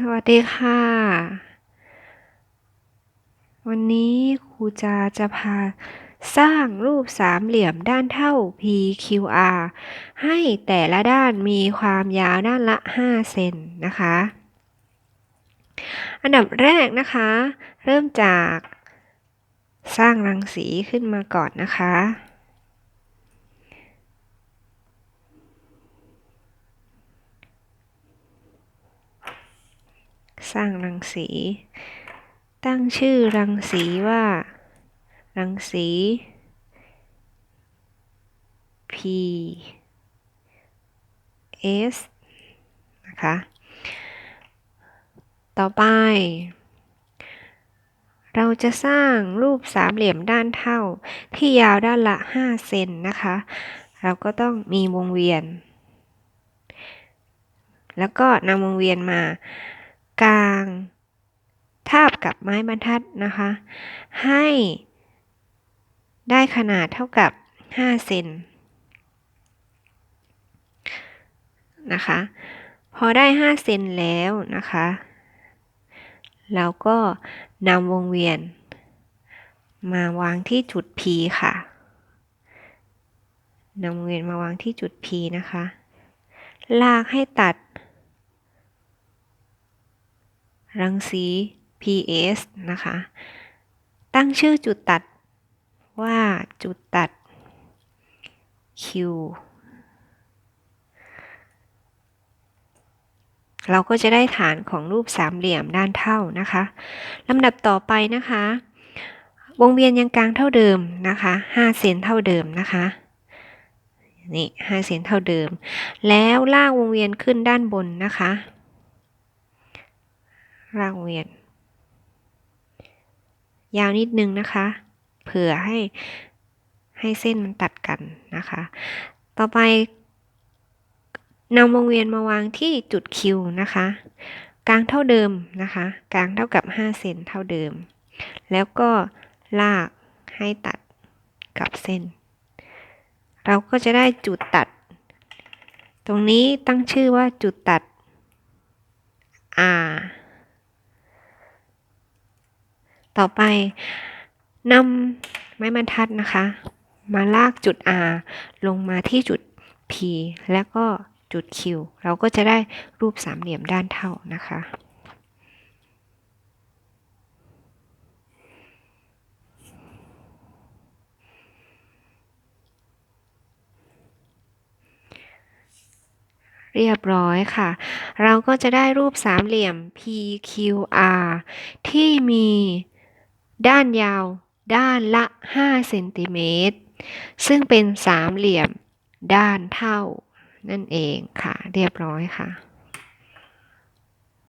สวัสดีค่ะ วันนี้ครูจาจะพาสร้างรูปสามเหลี่ยมด้านเท่า PQR ให้แต่ละด้านมีความยาวด้านละ 5 เซนนะคะ อันดับแรกนะคะ เริ่มจากสร้างรังสีขึ้นมาก่อนนะคะ สร้างรังสี ตั้งชื่อรังสีว่า รังสี P S นะคะ ต่อไป เราจะสร้างรูปสามเหลี่ยมด้านเท่า ที่ยาวด้านละ 5 เซนนะคะ เราก็ต้องมีวงเวียน แล้วก็นำวงเวียนมา กลาง ทาบกับไม้บรรทัดนะคะ ให้ได้ขนาดเท่ากับ 5 เซนนะคะ พอได้ 5 เซนแล้วนะคะ เราก็นำวงเวียน มาวางที่จุด P ค่ะนำวงเวียนมาวางที่จุด P นะคะ ลากให้ตัด รังสี PS นะคะ ตั้งชื่อจุดตัดว่าจุดตัด Q เราก็จะได้ฐานของรูปสามเหลี่ยมด้านเท่านะคะลำดับต่อไปนะคะ วงเวียนยังกลางเท่าเดิมนะคะ5เซนเท่าเดิมนะคะนี่5เซนเท่าเดิม แล้วลากวงเวียนขึ้นด้านบนนะคะ ลางเวียน ยาวนิดนึงนะคะ เผื่อให้ให้เส้นมันตัดกันนะคะ ต่อไปนำวงเวียนมาวางที่จุด Q นะคะ กลางเท่าเดิมนะคะ กลางเท่ากับ 5 เซนเท่าเดิม แล้วก็ลากให้ตัดกับเส้น เราก็จะได้จุดตัด ตรงนี้ตั้งชื่อว่าจุดตัด R ต่อไปนำไม้บรรทัดนะคะ มาลากจุด R ลงมาที่จุด P แล้วก็จุด Q เราก็จะได้รูปสามเหลี่ยมด้านเท่านะคะเรียบร้อยค่ะ เราก็จะได้รูปสามเหลี่ยม PQR ที่มี ด้านยาว ด้านละ 5 เซนติเมตร ซึ่งเป็นสามเหลี่ยมด้านเท่านั่นเองค่ะ เรียบร้อยค่ะ